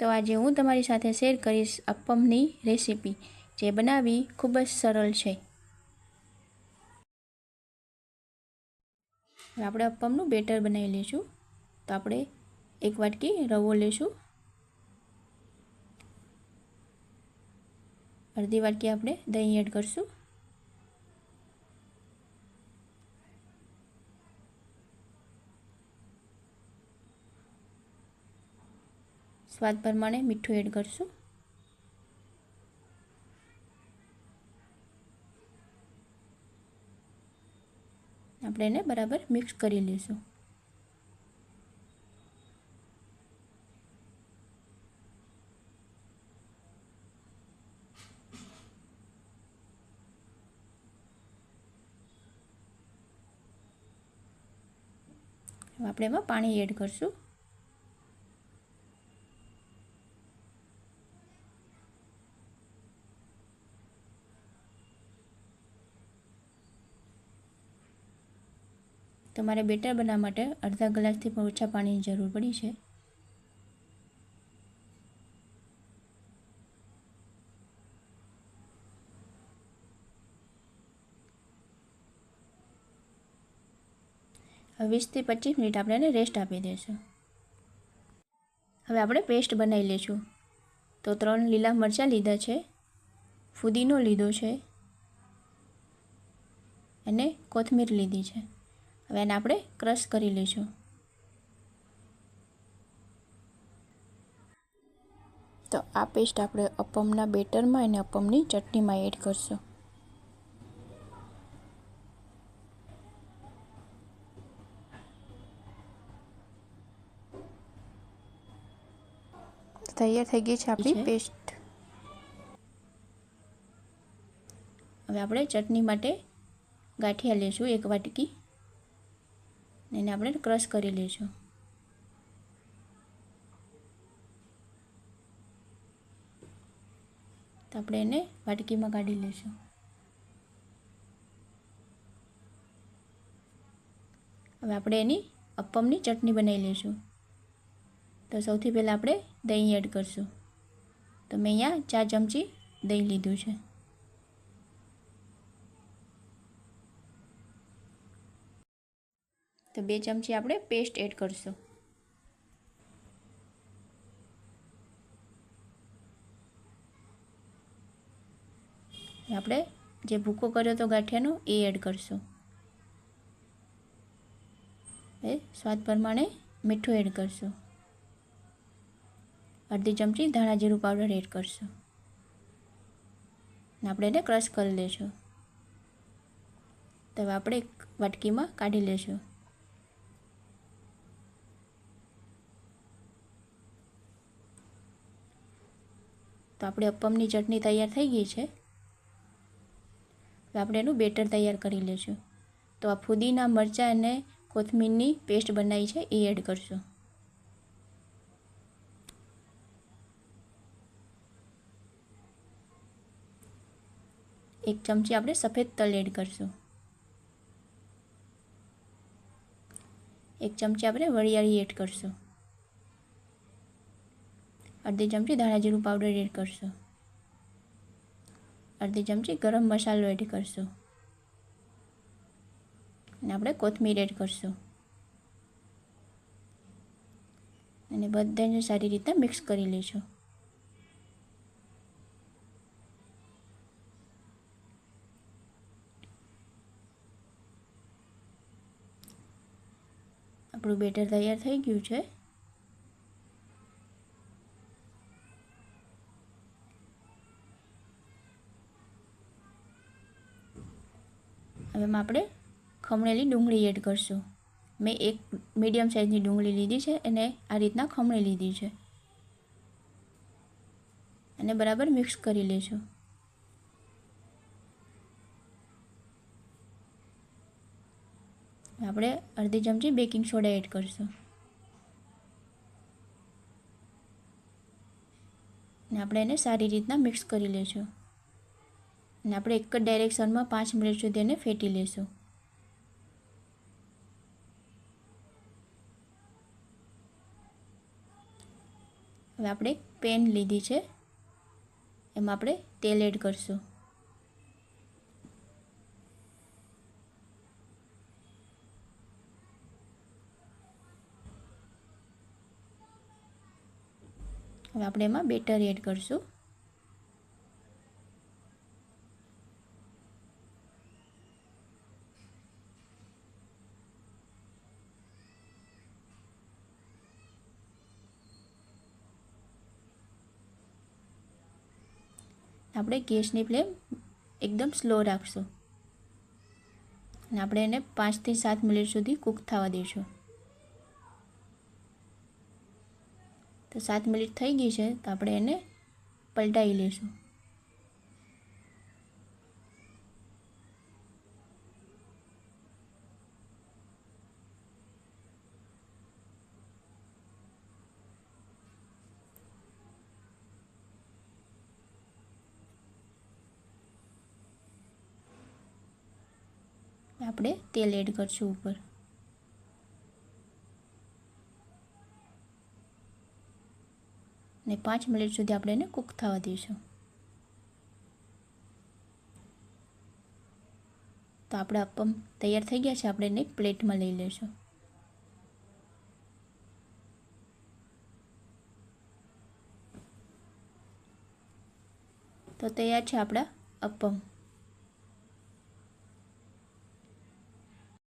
તો આજે હું તમારી સાથે શેર કરીશ અપ્પમની રેસીપી, જે બનાવવી ખૂબ જ સરળ છે. આપણે અપ્પમનું બેટર બનાવી લઈશું. તો આપણે એક વાટકી રવો લઈશું. અડધી વાટકી આપણે દહીં એડ કરશું. સ્વાદ પ્રમાણે મીઠું એડ કરશું. આપણે એને બરાબર મિક્સ કરી લઈશું. આપણે એમાં પાણી એડ કરશું. તમારે બેટર બનાવવા માટે અડધા ગ્લાસથી પણ ઓછા પાણીની જરૂર પડી છે. હવે વીસથી પચીસ મિનિટ આપણે એને રેસ્ટ આપી દઈશું. હવે આપણે પેસ્ટ બનાવી લઈશું. તો ત્રણ લીલા મરચાં લીધા છે. ફુદીનો લીધો છે. અને કોથમીર લીધી છે. હવે એને આપણે ક્રશ કરી લઈશું. તો આ પેસ્ટ આપણે અપમના બેટરમાં અને અપમની ચટણીમાં એડ કરશું. તૈયાર થઈ ગઈ છે આપણી પેસ્ટ. હવે આપણે ચટણી માટે ગાંઠિયા લઈશું એક વાટકી. એને આપણે ક્રશ કરી લઈશું તો આપણે એને વાટકીમાં કાઢી લઈશું હવે આપણે એની અપ્પમની ચટણી બનાવી લઈશું તો સૌથી પહેલાં આપણે દહીં એડ કરશું. તો મેં અહીંયા ચાર ચમચી દહીં લીધું છે. તો બે ચમચી આપણે પેસ્ટ એડ કરશું. આપણે જે ભૂકો કર્યો તો ગાંઠિયાનો એ એડ કરશું. એ સ્વાદ પ્રમાણે મીઠું એડ કરશું. અડધી ચમચી ધાણા જીરું પાવડર એડ કરશું. આપણે એને ક્રશ કરી લઈશું તો આપણે એક વાટકીમાં કાઢી લઈશું તો આપણે અપ્પમની ચટણી તૈયાર થઈ ગઈ છે. આપણે એનું બેટર તૈયાર કરી લઈશું. તો આ ફુદીના મરચાં અને કોથમીરની પેસ્ટ બનાવી છે એ એડ કરશું. એક ચમચી આપણે સફેદ તલ એડ કરશું. એક ચમચી આપણે વરિયાળી એડ કરશું. અડધી ચમચી ધાણા જીરું પાવડર એડ કરશો. અડધી ચમચી ગરમ મસાલો એડ કરશો. અને આપણે કોથમીર એડ કરશું. અને બધાને સારી રીતે મિક્સ કરી લઈશું આપણું બેટર તૈયાર થઈ ગયું છે. હવે આપણે ખમણેલી ડુંગળી એડ કરશું. મેં એક મીડિયમ સાઇઝની ડુંગળી લીધી છે અને આ રીતના ખમણી લીધી છે. અને બરાબર મિક્સ કરી લેશું. આપણે અડધી ચમચી બેકિંગ સોડા એડ કરશું. અને આપણે એને સારી રીતના મિક્સ કરી લઈશું અને આપણે એક જ ડાયરેક્શનમાં પાંચ મિનિટ સુધી એને ફેટી લઈશું. હવે આપણે પેન લીધી છે. એમાં આપણે તેલ એડ કરશું. હવે આપણે એમાં બેટર એડ કરશું. આપણે ગેસની ફ્લેમ એકદમ સ્લો રાખશું. અને આપણે એને પાંચથી સાત મિનિટ સુધી કૂક થવા દઈશું. તો સાત મિનિટ થઈ ગઈ છે, તો આપણે એને પલટાવી લઈશું. આપણે તેલ એડ કરશું ઉપર. ને પાંચ મિનિટ સુધી આપણે એને કૂક થવા દઈશું. તો આપણા અપમ તૈયાર થઈ ગયા છે, આપણે એને પ્લેટમાં લઈ લઈશું. તો તૈયાર છે આપણા અપમ.